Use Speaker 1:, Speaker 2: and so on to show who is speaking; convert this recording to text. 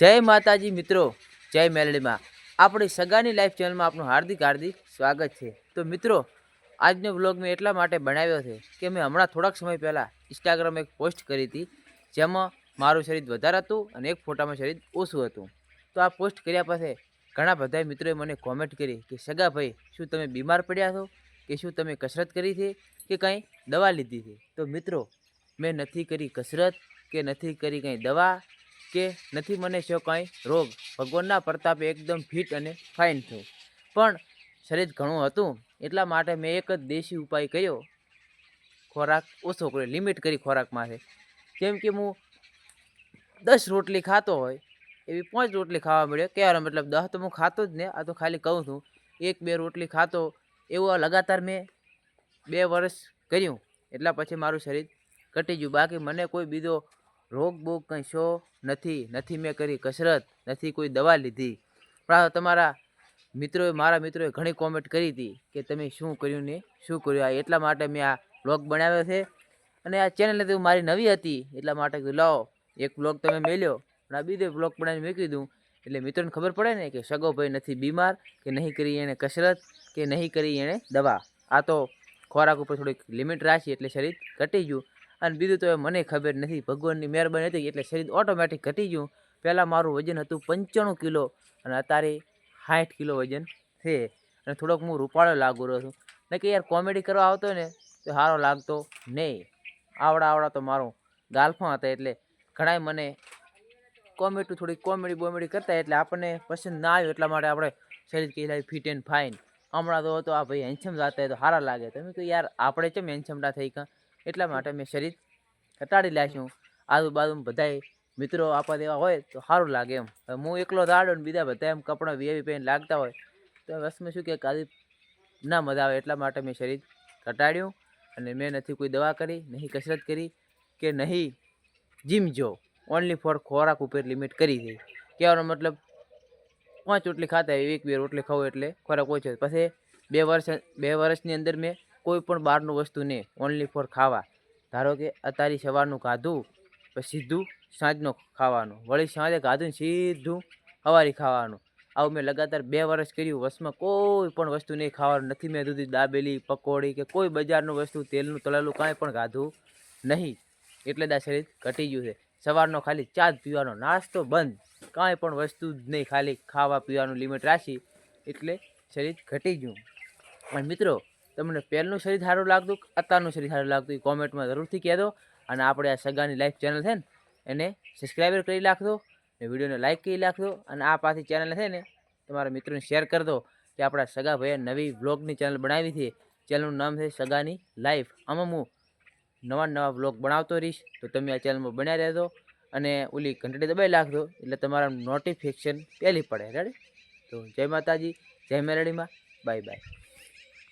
Speaker 1: જય માતાજી મિત્રો, જય મેલડીમાં. આપણી સગાની લાઈફ ચેનલમાં આપનું હાર્દિક હાર્દિક સ્વાગત છે. તો મિત્રો, આજનો વ્લોગ મેં એટલા માટે બનાવ્યો છે કે મેં હમણાં થોડાક સમય પહેલાં ઇન્સ્ટાગ્રામ એક પોસ્ટ કરી હતી, જેમાં મારું શરીર વધારે હતું અને એક ફોટામાં શરીર ઓછું હતું. તો આ પોસ્ટ કર્યા પાસે ઘણા બધા મિત્રોએ મને કોમેન્ટ કરી કે સગા ભાઈ શું તમે બીમાર પડ્યા છો? કે શું તમે કસરત કરી છે? કે કંઈ દવા લીધી છે? તો મિત્રો, મેં નથી કરી કસરત કે નથી કરી કંઈ દવા કે નથી મને શો કાંઈ રોગ. ભગવાનના પ્રતાપે એકદમ ફિટ અને ફાઇન થયો. પણ શરીર ઘણું હતું, એટલા માટે મેં એક જ દેશી ઉપાય કર્યો. ખોરાક ઓછો કર્યો લિમિટ કરી ખોરાક છે જેમ કે હું દસ રોટલી ખાતો હોય, એવી પાંચ રોટલી ખાવા મળ્યો. કહેવાનો મતલબ દસ તો હું ખાતો જ ને, આ તો ખાલી કહું છું. એક બે રોટલી ખાતો, એવું લગાતાર મેં બે વર્ષ કર્યું. એટલા પછી મારું શરીર ઘટી ગયું. બાકી મને કોઈ બીજો રોગ બોગ કંઈ શો નથી નથી મેં કરી કસરત, નથી કોઈ દવા લીધી. પણ તમારા મિત્રોએ, મારા મિત્રોએ ઘણી કોમેન્ટ કરી હતી કે તમે શું કર્યું ને શું કર્યું? આ એટલા માટે મેં આ બ્લોગ બનાવ્યો છે. અને આ ચેનલ તો મારી નવી હતી, એટલા માટે લાવો, એક બ્લોગ તમે મેલ્યો. અને આ બીજો બ્લોગ બનાવીને મૂકી દઉં એટલે મિત્રોને ખબર પડે ને કે સગો ભાઈ નથી બીમાર, કે નહીં કરી એણે કસરત, કે નહીં કરી એણે દવા. આ તો ખોરાક ઉપર થોડીક લિમિટ રાખી, એટલે શરીર ઘટી ગયું. અને બીજું તો એ મને ખબર નથી, ભગવાનની મહેરબાની હતી એટલે શરીર ઓટોમેટિક ઘટી ગયું. પહેલાં મારું વજન હતું પંચાણું કિલો અને અત્યારે સાઠ કિલો વજન છે. અને થોડોક હું રૂપાળો લાગુ રહ્યો છું. ને કે યાર કોમેડી કરવા આવતો ને, તો સારો લાગતો નહીં. આવડા આવડા તો મારો ગાલફા હતા એટલે ઘણાય મને કોમેડી થોડી કોમેડી બોમેડી કરતા એટલે આપણને પસંદ ના આવ્યું એટલા માટે આપણે શરીર કહી લાવી ફિટ એન્ડ ફાઇન હમણાં તો હતો આ ભાઈ હેન્સમ હોય તો સારા લાગે. તમે કહ્યું યાર, આપણે કેમ હેન્સમડા થઈ કાં એટલા માટે મેં શરીર ઘટાડી લાશું આજુબાજુ બધાય મિત્રો આપવા દેવા હોય તો સારું લાગે એમ. હું એકલો દાડો ને બીજા બધા એમ કપડાં વેવી પહેરીને લાગતા હોય તો વસમાં શું કે કાદી ના મજા આવે એટલા માટે મેં શરીર ઘટાડ્યું અને મેં નથી કોઈ દવા કરી, નહીં કસરત કરી કે નહીં જીમ જો. ઓનલી ફોર ખોરાક ઉપર લિમિટ કરી છે. કહેવાનો મતલબ પાંચ રોટલી ખાતા એક બે રોટલી ખાવ એટલે ખોરાક ઓછો પછી બે વર્ષ, બે વર્ષની અંદર મેં કોઈ પણ બહારનું વસ્તુ નહીં ઓનલી ફોર ખાવા. ધારો કે અત્યારે સવારનું ખાધું, પછી સીધું સાંજનું ખાવાનું. વળી સાંજે ખાધું સીધું સવારે ખાવાનું. આવું મેં લગાતાર બે વર્ષ કર્યું, વસમાં કોઈ પણ વસ્તુ નહીં ખાવાનું. નથી મેં દૂધી દાબેલી, પકોડી કે કોઈ બજારનું વસ્તુ, તેલનું તળેલું કાંઈ પણ ખાધું નહીં. એટલે દા શરીર ઘટી ગયું છે. સવારનો ખાલી ચા જ પીવાનો. નાસ્તો બંધ. કાંઈ પણ વસ્તુ જ નહીં ખાલી ખાવા પીવાનું લિમિટ રાખી, એટલે શરીર ઘટી ગયું. પણ મિત્રો તમને પહેલું શરીર સારું લાગતું અત્યારનું શરીર સારું લાગતું, એ કોમેન્ટમાં જરૂરથી કહેજો. અને આપણે આ સગાની લાઈફ ચેનલ છે ને, એને સબસ્ક્રાઈબર કરી નાખજો ને વિડીયોને લાઈક કરી નાખજો. અને આ પાછી ચેનલ છે ને, તમારા મિત્રોને શેર કરી દો કે આપણા સગા ભાઈએ નવી વ્લોગની ચેનલ બનાવી છે. ચેનલનું નામ છે સગાની લાઈફ આમાં હું નવા નવા વ્લોગ બનાવતો રહીશ. તો તમે આ ચેનલમાં બન્યા રહેજો અને ઓલી ઘંટડી દબાઈ નાખજો, એટલે તમારા નોટિફિકેશન પહેલી પડે. રેડી તો જય માતાજી, જય મેલડીમાં. Bye bye